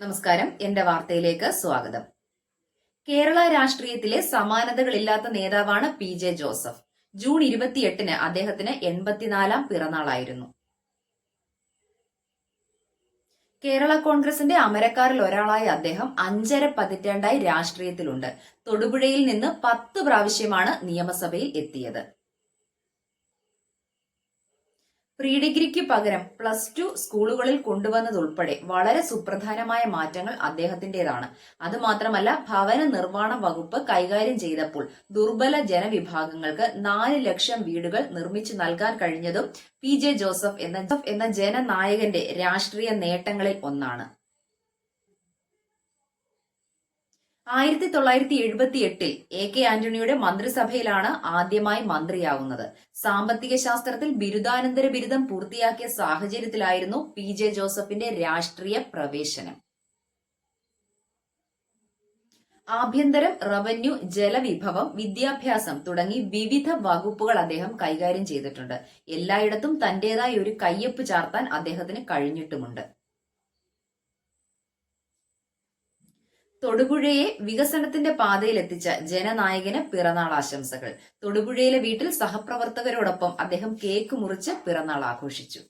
നമസ്കാരം. എന്റെ വാർത്തയിലേക്ക് സ്വാഗതം. കേരള രാഷ്ട്രീയത്തിലെ സമാനതകളില്ലാത്ത നേതാവാണ് പി ജെ ജോസഫ്. ജൂൺ ഇരുപത്തിയെട്ടിന് അദ്ദേഹത്തിന് എൺപത്തിനാലാം പിറന്നാളായിരുന്നു. കേരള കോൺഗ്രസിന്റെ അമരക്കാരിൽ ഒരാളായ അദ്ദേഹം അഞ്ചര പതിറ്റാണ്ടായി രാഷ്ട്രീയത്തിലുണ്ട്. തൊടുപുഴയിൽ നിന്ന് പത്ത് പ്രാവശ്യമാണ് നിയമസഭയിൽ എത്തിയത്. പ്രീ ഡിഗ്രിക്ക് പകരം പ്ലസ് ടു സ്കൂളുകളിൽ കൊണ്ടുവന്നതുൾപ്പെടെ വളരെ സുപ്രധാനമായ മാറ്റങ്ങൾ അദ്ദേഹത്തിന്റേതാണ്. അതുമാത്രമല്ല ഭവന നിർമ്മാണ വകുപ്പ് കൈകാര്യം ചെയ്തപ്പോൾ ദുർബല ജനവിഭാഗങ്ങൾക്ക് നാല് ലക്ഷം വീടുകൾ നിർമ്മിച്ചു നൽകാൻ കഴിഞ്ഞതും പി ജെ ജോസഫ് എന്ന എന്ന ജനനായകന്റെ രാഷ്ട്രീയ നേട്ടങ്ങളിൽ ഒന്നാണ്. ആയിരത്തി തൊള്ളായിരത്തി എഴുപത്തി എട്ടിൽ എ കെ ആന്റണിയുടെ മന്ത്രിസഭയിലാണ് ആദ്യമായി മന്ത്രിയാവുന്നത്. സാമ്പത്തിക ശാസ്ത്രത്തിൽ ബിരുദാനന്തര ബിരുദം പൂർത്തിയാക്കിയ സാഹചര്യത്തിലായിരുന്നു പി ജെ ജോസഫിന്റെ രാഷ്ട്രീയ പ്രവേശനം. ആഭ്യന്തരം റവന്യൂ ജലവിഭവം വിദ്യാഭ്യാസം തുടങ്ങി വിവിധ വകുപ്പുകൾ അദ്ദേഹം കൈകാര്യം ചെയ്തിട്ടുണ്ട്. എല്ലായിടത്തും തന്റേതായ ഒരു കയ്യൊപ്പ് ചാർത്താൻ അദ്ദേഹത്തിന് കഴിഞ്ഞിട്ടുമുണ്ട്. തൊടുപുഴയെ വികസനത്തിന്റെ പാതയിലെത്തിച്ച ജനനായകന് പിറന്നാൾ ആശംസകൾ. തൊടുപുഴയിലെ വീട്ടിൽ സഹപ്രവർത്തകരോടൊപ്പം അദ്ദേഹം കേക്ക് മുറിച്ച് പിറന്നാൾ ആഘോഷിച്ചു.